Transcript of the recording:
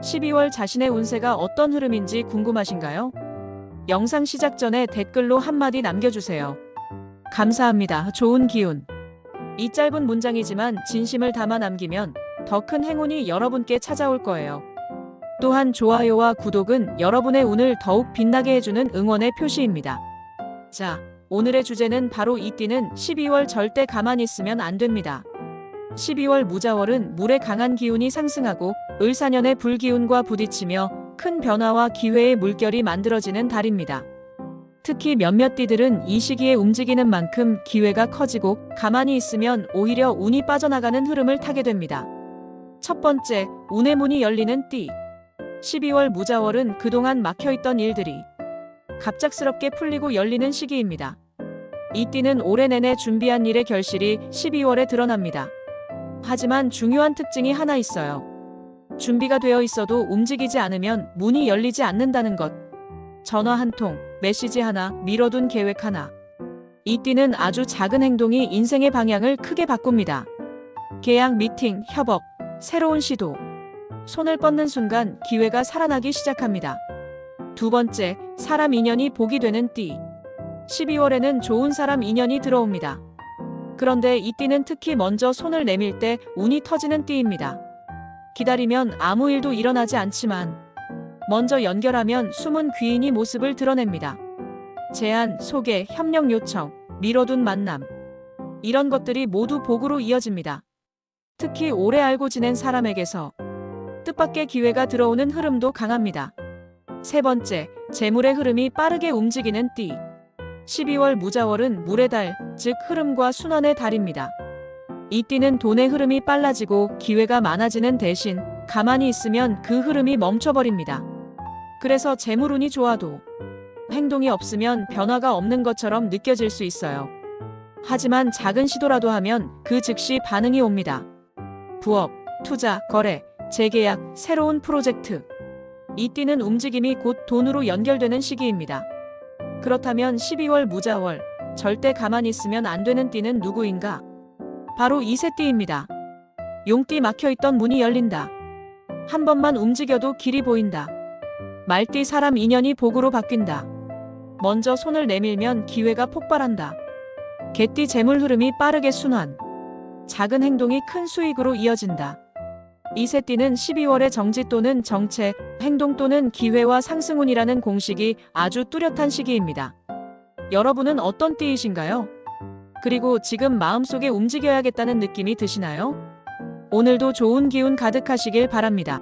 12월 자신의 운세가 어떤 흐름인지 궁금하신가요? 영상 시작 전에 댓글로 한마디 남겨주세요. 감사합니다. 좋은 기운. 이 짧은 문장이지만 진심을 담아 남기면 더 큰 행운이 여러분께 찾아올 거예요. 또한 좋아요와 구독은 여러분의 운을 더욱 빛나게 해주는 응원의 표시입니다. 자, 오늘의 주제는 바로 이 띠는 12월 절대 가만히 있으면 안 됩니다. 12월 무자월은 물의 강한 기운이 상승하고 을사년의 불기운과 부딪히며 큰 변화와 기회의 물결이 만들어지는 달입니다. 특히 몇몇 띠들은 이 시기에 움직이는 만큼 기회가 커지고 가만히 있으면 오히려 운이 빠져나가는 흐름을 타게 됩니다. 첫 번째, 운의 문이 열리는 띠. 12월 무자월은 그동안 막혀있던 일들이 갑작스럽게 풀리고 열리는 시기입니다. 이 띠는 올해 내내 준비한 일의 결실이 12월에 드러납니다. 하지만 중요한 특징이 하나 있어요. 준비가 되어 있어도 움직이지 않으면 문이 열리지 않는다는 것. 전화 한 통, 메시지 하나, 미뤄둔 계획 하나. 이 띠는 아주 작은 행동이 인생의 방향을 크게 바꿉니다. 계약, 미팅, 협업, 새로운 시도. 손을 뻗는 순간 기회가 살아나기 시작합니다. 두 번째, 사람 인연이 복이 되는 띠. 12월에는 좋은 사람 인연이 들어옵니다. 그런데 이 띠는 특히 먼저 손을 내밀 때 운이 터지는 띠입니다. 기다리면 아무 일도 일어나지 않지만 먼저 연결하면 숨은 귀인이 모습을 드러냅니다. 제안, 소개, 협력 요청, 미뤄둔 만남. 이런 것들이 모두 복으로 이어집니다. 특히 오래 알고 지낸 사람에게서 뜻밖의 기회가 들어오는 흐름도 강합니다. 세 번째, 재물의 흐름이 빠르게 움직이는 띠. 12월 무자월은 물의 달, 즉 흐름과 순환의 달입니다. 이 띠는 돈의 흐름이 빨라지고 기회가 많아지는 대신 가만히 있으면 그 흐름이 멈춰버립니다. 그래서 재물운이 좋아도 행동이 없으면 변화가 없는 것처럼 느껴질 수 있어요. 하지만 작은 시도라도 하면 그 즉시 반응이 옵니다. 부업, 투자, 거래, 재계약, 새로운 프로젝트. 이 띠는 움직임이 곧 돈으로 연결되는 시기입니다. 그렇다면 12월 무자월, 절대 가만히 있으면 안 되는 띠는 누구인가? 바로 이세띠입니다. 용띠 막혀있던 문이 열린다. 한 번만 움직여도 길이 보인다. 말띠 사람 인연이 복으로 바뀐다. 먼저 손을 내밀면 기회가 폭발한다. 개띠 재물 흐름이 빠르게 순환. 작은 행동이 큰 수익으로 이어진다. 이세띠는 12월의 정지 또는 정체, 행동 또는 기회와 상승운이라는 공식이 아주 뚜렷한 시기입니다. 여러분은 어떤 띠이신가요? 그리고 지금 마음속에 움직여야겠다는 느낌이 드시나요? 오늘도 좋은 기운 가득하시길 바랍니다.